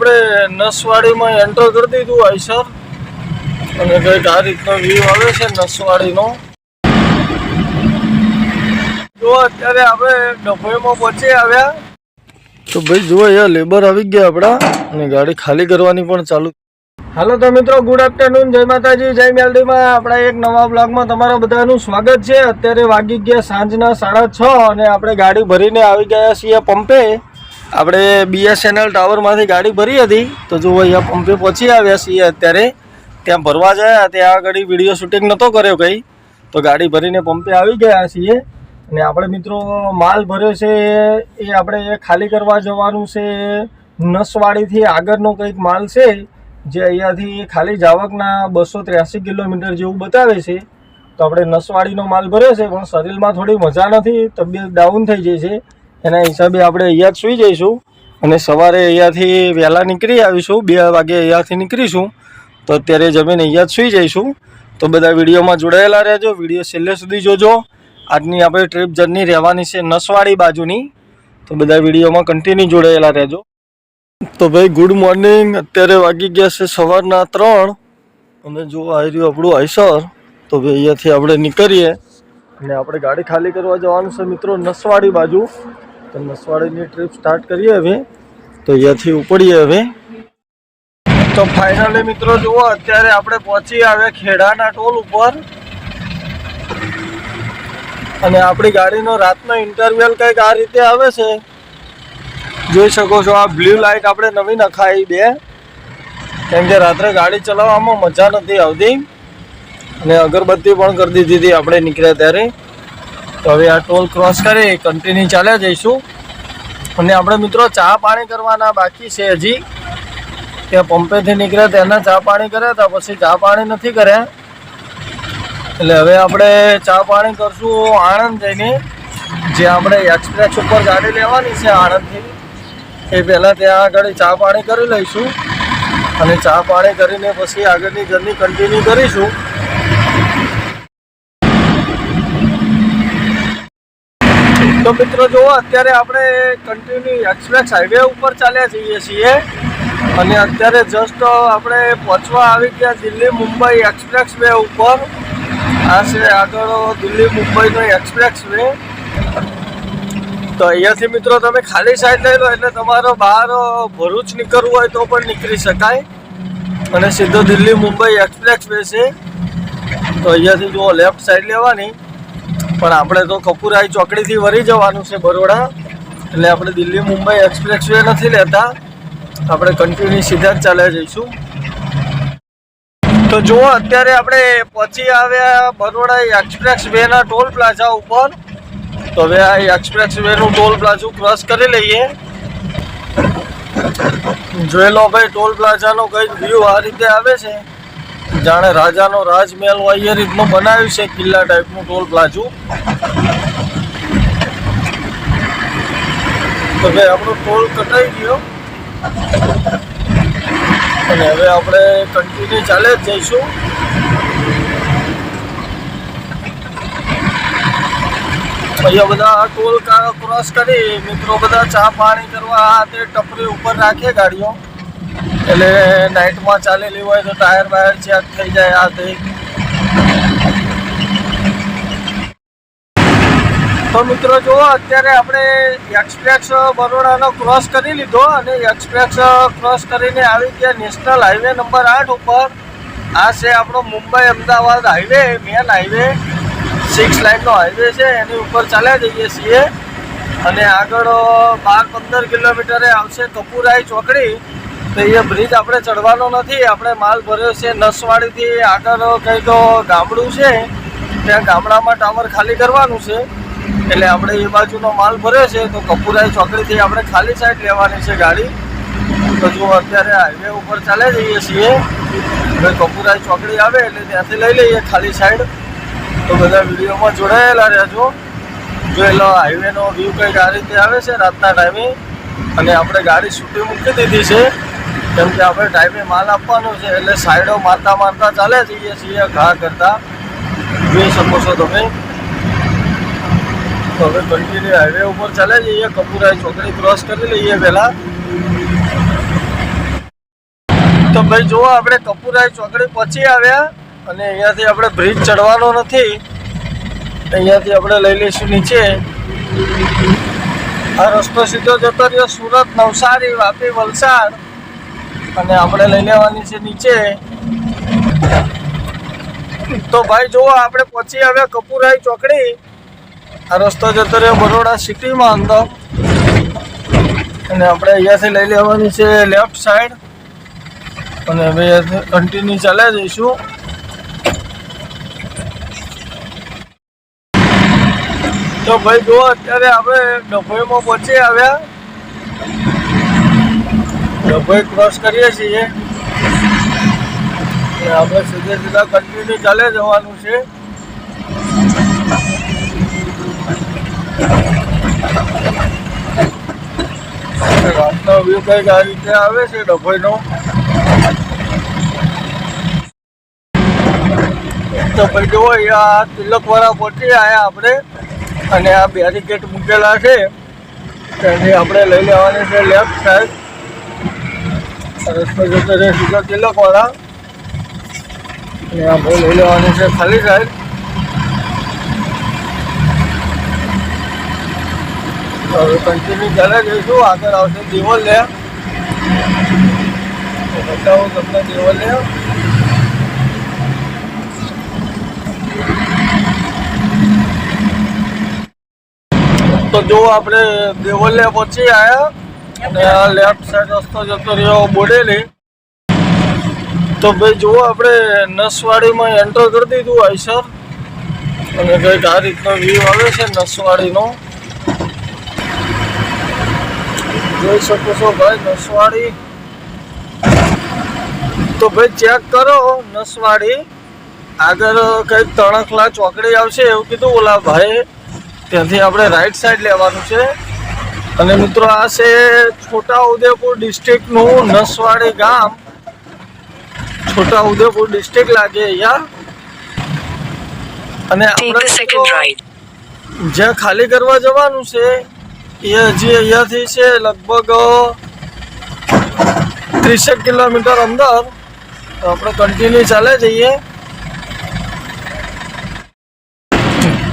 આપણે નસવાડીમાં એન્ટર કરી દીધું આઈસર અને કંઈક આ રીતનો વ્યૂ આવે છે નસવાડીનો. જો અત્યારે આપણે ડભોઈમાં પહોંચી આવ્યા. તો ભાઈ જુઓ લેબર આવી ગયા આપણા અને ગાડી ખાલી કરવાની પણ ચાલુ. હાલો તો મિત્રો ગુડ આફ્ટરનૂન જય માતાજી, જય મેલડીમાં. આપણા એક નવા બ્લોગમાં તમારા બધાનું સ્વાગત છે. અત્યારે વાગી ગયા સાંજના સાડા છ અને આપણે ગાડી ભરીને આવી ગયા છીએ પંપે. આપણે બીએસએનએલ ટાવરમાંથી ગાડી ભરી હતી. તો જો અહીંયા પંપે પહોંચી આવ્યા છીએ અત્યારે, ત્યાં ભરવા ગયા ત્યાં આગળ વીડિયો શૂટિંગ નહોતો કર્યો કંઈ. તો ગાડી ભરીને પંપે આવી ગયા છીએ. અને આપણે મિત્રો, માલ ભર્યો છે, એ આપણે ખાલી કરવા જવાનું છે. નસવાડીથી આગળનો કંઈક માલ છે, જે અહીંયાથી ખાલી જાવકના બસો ત્ર્યાસી કિલોમીટર જેવું બતાવે છે. તો આપણે નસવાડીનો માલ ભર્યો છે, પણ શરીરમાં થોડી મજા નથી, તબિયત ડાઉન થઈ જાય છે. એના હિસાબે આપણે અહીંયા જ સૂઈ જઈશું અને સવારે અહીંયાથી વહેલા નીકળી આવીશું, બે વાગે અહીંયાથી નીકળીશું, તો અત્યારે જમીન અહીંયા જ સૂઈ જઈશું. તો બધા વિડીયોમાં જોડાયેલા રહેજો, વીડિયો છેલ્લે સુધી જોજો. આજની આપણે ટ્રીપ જર્ની રહેવાની છે નસવાડી બાજુની. તો બધા વિડીયોમાં કન્ટિન્યુ જોડાયેલા રહેજો. તો ભાઈ ગુડ મોર્નિંગ અત્યારે વાગી ગયા છે સવારના ત્રણ. અને જો આવી રહ્યું આપણું આઈસર. તો ભાઈ, અહીંયાથી આપણે નીકળીએ. અને આપણે ગાડી ખાલી કરવા જવાનું છે મિત્રો નસવાડી બાજુ. તો મસવાડીની ટ્રીપ સ્ટાર્ટ કરીએ હવે. તો અહીંયાથી ઉપડીએ હવે. તો ફાઇનલી મિત્રો જુઓ, અત્યારે આપણે પહોંચી આવ્યા ખેડાના ટોલ ઉપર. અને આપણી ગાડીનો રાતનો ઇન્ટરવ્યલ કંઈક આ રીતે આવે છે. જોઈ શકો છો આ બ્લુ લાઇટ આપણે નવી નખાઈ બે. કેમ કે રાત્રે ગાડી ચલાવવામાં મજા નથી આવતી. અને અગરબત્તી પણ કરી દીધી હતી આપણે નીકળ્યા ત્યારે. તો હવે આ ટોલ ક્રોસ કરી કન્ટિન્યુ ચાલ્યા જઈશું. અને આપણે મિત્રો ચા પાણી કરવાના બાકી છે હજી. ત્યાં પંપેથી નીકળ્યા તેના ચા પાણી કર્યા હતા પછી ચા પાણી નથી કર્યા એટલે હવે આપણે ચા પાણી કરશું આણંદ જઈને જે આપણે એક્સપ્રેસ ઉપર ગાડી લેવાની છે આણંદથી. એ પહેલાં ત્યાં આગળ ચા પાણી કરી લઈશું. અને ચા પાણી કરીને પછી આગળની જર્ની કન્ટિન્યુ કરીશું. તો મિત્રો જુઓ, અત્યારે આપણે કન્ટિન્યુ એક્સપ્રેસ હાઈવે ઉપર ચાલ્યા જઈએ છીએ. અને અત્યારે જસ્ટ આપણે પહોંચવા આવી ગયા દિલ્હી મુંબઈ એક્સપ્રેસ વે ઉપર. આ છે આગળ દિલ્હી મુંબઈનો એક્સપ્રેસ વે તો અહીંયાથી મિત્રો તમે ખાલી સાઈડ લઈ લો, એટલે તમારો બહાર ભરૂચ નીકળવું હોય તો પણ નીકળી શકાય. અને સીધો દિલ્હી મુંબઈ એક્સપ્રેસ વે છે. તો અહીંયાથી જુઓ લેફ્ટ સાઈડ લેવાની. પણ આપણે તો કપૂરાઈ ચોકડીથી વળી જવાનું છે બરોડા. એટલે આપણે દિલ્હી મુંબઈ એક્સપ્રેસ વે નથી લેતા. આપણે કન્ટિન્યુ સીધા જ ચાલ્યા જઈશું. તો જુઓ, અત્યારે આપણે પહોંચી આવ્યા બરોડા એક્સપ્રેસ વેના ટોલ પ્લાઝા ઉપર. તો હવે આ એક્સપ્રેસ વેનું ટોલ પ્લાઝું ક્રોસ કરી લઈએ. જોઈ લો ભાઈ, ટોલ પ્લાઝાનો કંઈક વ્યૂ આ રીતે આવે છે. જાણે રાજાનો રાજમહેલ હોય એ રીતનું બનાવ્યું છે, કિલ્લા ટાઈપનું ટોલ પ્લાઝું. તો ભાઈ, આપણો ટોલ કટાઈ ગયો. અને હવે આપણે કન્ટિન્યુ ચાલે જ જઈશું. અહીંયા બધા ટોલ ક્રોસ કરી, મિત્રો બધા ચા પાણી કરવા આ તે ટપરી ઉપર રાખે ગાડીઓ. એટલે નાઇટમાં ચાલેલી હોય તો ટાયર બાયર ચેક થઈ જાય આ તે તો મિત્રો જુઓ અત્યારે આપણે એક્સપ્રેસ બરોડાનો ક્રોસ કરી લીધો અને એક્સપ્રેસ ક્રોસ કરીને આવી ગયા નેશનલ હાઈવે નંબર આઠ ઉપર. આ છે આપણો Mumbai Ahmedabad highway main highway six લાઇનનો હાઈવે છે, એની ઉપર ચાલ્યા જઈએ છીએ. અને આગળ બાર પંદર કિલોમીટરે આવશે કપુરાઈ ચોકડી. તો એ બ્રિજ આપણે ચડવાનો નથી, આપણે માલ ભર્યો છે નસવાડીથી આગળ કંઈક ગામડું છે, ત્યાં ગામડામાં ટાવર ખાલી કરવાનું છે, એટલે આપણે એ બાજુનો માલ ભર્યો છે, તો કપુરાઈ ચોકડીથી આપણે ખાલી સાઈડ લેવાની છે ગાડી. તો જો અત્યારે હાઈવે ઉપર ચાલે જઈએ છીએ, હવે કપુરાઈ ચોકડી આવે એટલે ત્યાંથી લઈ લઈએ ખાલી સાઈડ તો બધા વિડીયોમાં જોડાયેલા રહેજો. જો જોયેલો હાઈવેનો વ્યૂ કંઈક આ રીતે આવે છે, રાતના ટાઈમે અને આપણે ગાડી છૂટી મૂકી દીધી છે. કેમ કે આપણે ટાઈમે માલ આપવાનો છે, એટલે સાઈડો મારતા મારતા ચાલે જઈએ છીએ, ઘા કરતા. જોઈ શકો છો તમે. તો હવે કન્ટિન્યુ હાઈવે ઉપર ચાલે જઈએ કપુરાઈ ચોકડી ક્રોસ કરી લઈએ પહેલાં. તો ભાઈ જુઓ, આપણે કપૂરાઈ ચોકડી પહોંચી આવ્યા અને અહીંયાથી આપણે બ્રિજ ચડવાનો નથી. અહીંયાથી આપણે લઈ લઈશું નીચે. આ રસ્તો સીધો જતો રહ્યો, સુરત, નવસારી, વાપી, વલસાડ. અને આપણે લઈ લેવાની છે નીચે. તો ભાઈ જુઓ, આપણે પહોંચી આવ્યા કપૂરાઈ ચોકડી. આ રસ્તો જતો રહ્યો બરોડા સિટીમાં અંદર. અને આપણે અહીંયાથી લઈ લેવાની છે લેફ્ટ સાઈડ અને હવે કન્ટિન્યુ ચાલ્યા જઈશું. તો ભાઈ જુઓ, અત્યારે આપણે ડભોઈમાં પહોંચી આવ્યા. ડભોઈ ક્રોસ કરીએ છીએ. આપણે સીધે સીધા કન્ટિન્યુ ચાલે જવાનું છે. રાતનો વ્યૂ કંઈક આ રીતે આવે છે ડભોઈનો. તો ભાઈ જુઓ આ તિલકવાળા પહોંચી આવ્યા આપણે. અને આ બેરીકેટ મૂકેલા છે. તેની આપણે લઈ લેવાની છે લેફ્ટ સાઈડ રસ્તો જતો રહે સીધો તિલકવાળા અને લઈ લેવાની છે ખાલી સાઈડ હવે કન્ટિન્યુ ચાલે જઈશું આગળ આવશે દેવલ લે બતાવું તમને દેવલ લે તો જો આપણે દેવલે પહોંચી આવ્યા અને આ લેફ્ટ સાઈડ રસ્તો જતો રહ્યો બોડેલી. તો ભાઈ જુઓ આપણે નસવાડીમાં એન્ટર કરી દીધું આઈસર અને કંઈક આ રીતનો વ્યૂ આવે છે નસવાડીનો. જોઈ શકો છો ભાઈ નસવાડી. તો ભાઈ ચેક કરો નસવાડી. આગળ કંઈક તણખલા ચોકડી આવશે એવું કીધું ઓલા ભાઈ ત્યાંથી આપણે રાઈટ સાઈડ લેવાનું છે. અને મિત્રો આ છે છોટા ઉદેપુર ડિસ્ટ્રિક્ટનું નસવાડી ગામ. છોટા ઉદેપુર ડિસ્ટ્રિક્ટ લાગે અહીંયા. અને આપણે જ્યાં ખાલી કરવા જવાનું છે એ હજી અહીંયાથી છે લગભગ ત્રીસેક કિલોમીટર અંદર. આપણે કન્ટિન્યુ ચાલે જઈએ.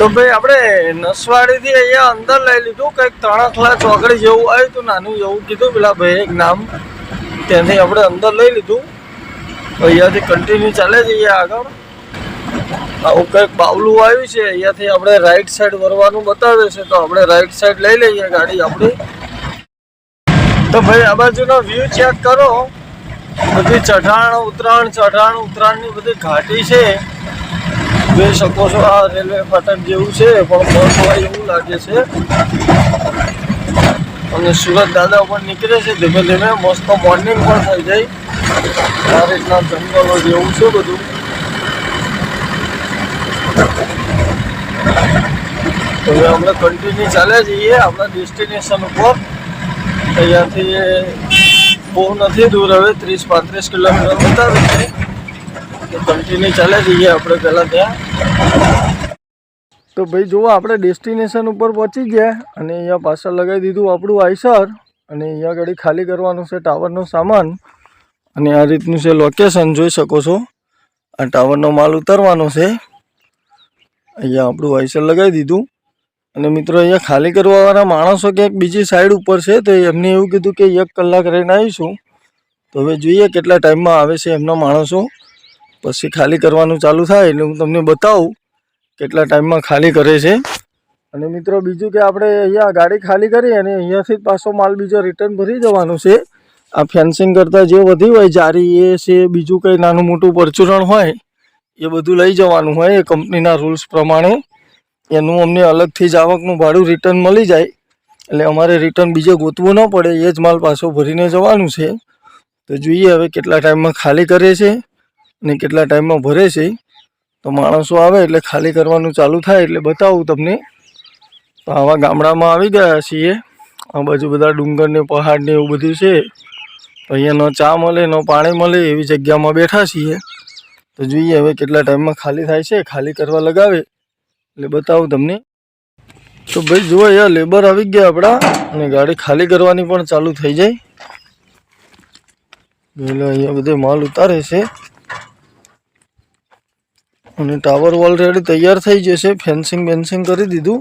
તો ભાઈ આપણે નસવાડીથી અહીંયા અંદર લઈ લીધું, કંઈક તણખલા ચોકડી જેવું આવ્યું હતું, નાનું એવું કીધું પેલા ભાઈ એક નામ. ત્યાંથી આપણે અંદર લઈ લીધું. અહીંયાથી કન્ટિન્યુ ચાલે જઈએ આગળ. આવું કંઈક બાવલું આવ્યું છે, અહીંયાથી આપણે રાઈટ સાઈડ વરવાનું બતાવે છે, તો આપણે રાઈટ સાઈડ લઈ લઈએ ગાડી આપણી. તો ભાઈ આ બાજુનો વ્યૂ ચેક કરો. બધી ચઢાણ, ઉતરાણ, ચઢાણ, ઉતરાણની બધી ઘાટી છે. જોઈ શકો છો, આ રેલવે ફાટક જેવું છે, પણ બસ હોય એવું લાગે છે. અને સુરત દાદા ઉપર નીકળે છે, ધીમે ધીમે, મસ્ત મોર્નિંગ પણ થઈ જાય આ રીતના જંગલો જેવું છે બધું. હવે આપણે કન્ટિન્યુ ચાલે જઈએ આપણા ડેસ્ટિનેશન ઉપર. અહીંયાથી બહુ નથી દૂર, હવે ત્રીસ પાંત્રીસ કિલોમીટર બતાવે છે. કન્ટિન્યુ ચાલે જઈએ આપણે પહેલાં ત્યાં તો ભાઈ જુઓ, આપણે ડેસ્ટિનેશન ઉપર પહોંચી ગયા અને અહીંયા પાછળ લગાવી દીધું આપણું આઈસર અને અહીંયા ઘડી ખાલી કરવાનું છે ટાવરનો સામાન. અને આ રીતનું છે લોકેશન જોઈ શકો છો. આ ટાવરનો માલ ઉતારવાનો છે. અહીંયા આપણું આઈસર લગાવી દીધું. અને મિત્રો, અહીંયા ખાલી કરવાવાળા માણસો ક્યાંક બીજી સાઈડ ઉપર છે, તો એમને એવું કીધું કે એક કલાક રહીને આવીશું. તો હવે જોઈએ કેટલા ટાઈમમાં આવે છે એમના માણસો. પછી ખાલી કરવાનું ચાલુ થાય એટલે હું તમને બતાવું કેટલા ટાઈમમાં ખાલી કરે છે. અને મિત્રો બીજું કે આપણે અહીંયા ગાડી ખાલી કરી અને અહીંયાથી પાછો માલ બીજો રિટર્ન ભરી જવાનું છે. આ ફેન્સિંગ કરતાં જે વધી હોય, જારી એ છે, બીજું કંઈ નાનું મોટું પરચુરણ હોય, એ બધું લઈ જવાનું હોય એ કંપનીના રૂલ્સ પ્રમાણે. એનું અમને અલગથી જ આવકનું ભાડું રિટર્ન મળી જાય. એટલે અમારે રિટર્ન બીજે ગોતવું ન પડે, એ જ માલ પાછો ભરીને જવાનું છે. તો જોઈએ હવે કેટલા ટાઈમમાં ખાલી કરે છે. અને કેટલા ટાઈમમાં ભરે છે તો માણસો આવે એટલે ખાલી કરવાનું ચાલુ થાય એટલે બતાવું તમને. તો આવા ગામડામાં આવી ગયા છીએ. આ બાજુ બધા ડુંગર ને પહાડ ને એવું બધું છે. તો અહીંયા ન ચા મળે, ન પાણી મળે એવી જગ્યામાં બેઠા છીએ. તો જોઈએ હવે કેટલા ટાઈમમાં ખાલી થાય છે, ખાલી કરવા લગાવે. એટલે બતાવું તમને. તો ભાઈ જુઓ યાર લેબર આવી ગયા આપણા અને ગાડી ખાલી કરવાની પણ ચાલુ થઈ જાય. એટલે અહીંયા બધે માલ ઉતારે છે. અને ટાવર ઓલરેડી તૈયાર થઈ જશે. ફેન્સિંગ બેન્સિંગ કરી દીધું.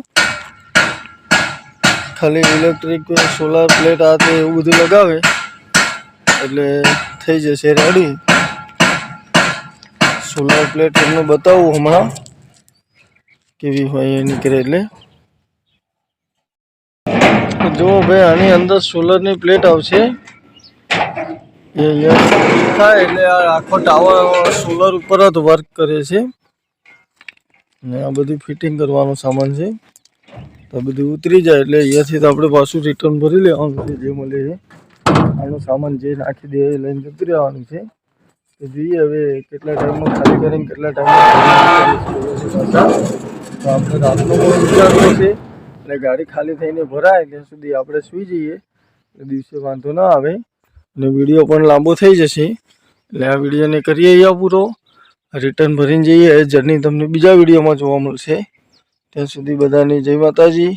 ખાલી ઇલેક્ટ્રિક, સોલાર પ્લેટ આ તે એવું બધું લગાવે. એટલે થઈ જશે રેડી. સોલાર પ્લેટ તમને બતાવું હમણાં કેવી હોય એ નીકળે એટલે. જુઓ ભાઈ, આની અંદર સોલરની પ્લેટ આવશે. એ થાય એટલે આ આખો ટાવર સોલર ઉપર જ વર્ક કરે છે. ને આ બધું ફિટિંગ કરવાનો સામાન છે. તો બધું ઉતરી જાય એટલે અહીંયાથી તો આપણે પાછું રિટર્ન ભરી લેવાનું છે, જે મળે છે. આનો સામાન જે નાખી દે એ લઈને જતું રહેવાનું છે. તો જોઈએ હવે કેટલા ટાઈમમાં ખાલી કરીને કેટલા ટાઈમમાં તો આપણે રાતનો પણ વિચારવો છે. એટલે ગાડી ખાલી થઈને ભરાય ત્યાં સુધી આપણે સૂઈ જઈએ. દિવસે વાંધો ના આવે. અને વીડિયો પણ લાંબો થઈ જશે. એટલે આ વિડીયોને કરીએ અહીંયા પૂરો. રિટર્ન ભરીને જઈએ. જર્ની તમને બીજા વિડીયોમાં જોવા મળશે. ત્યાં સુધી બધાની જય માતાજી.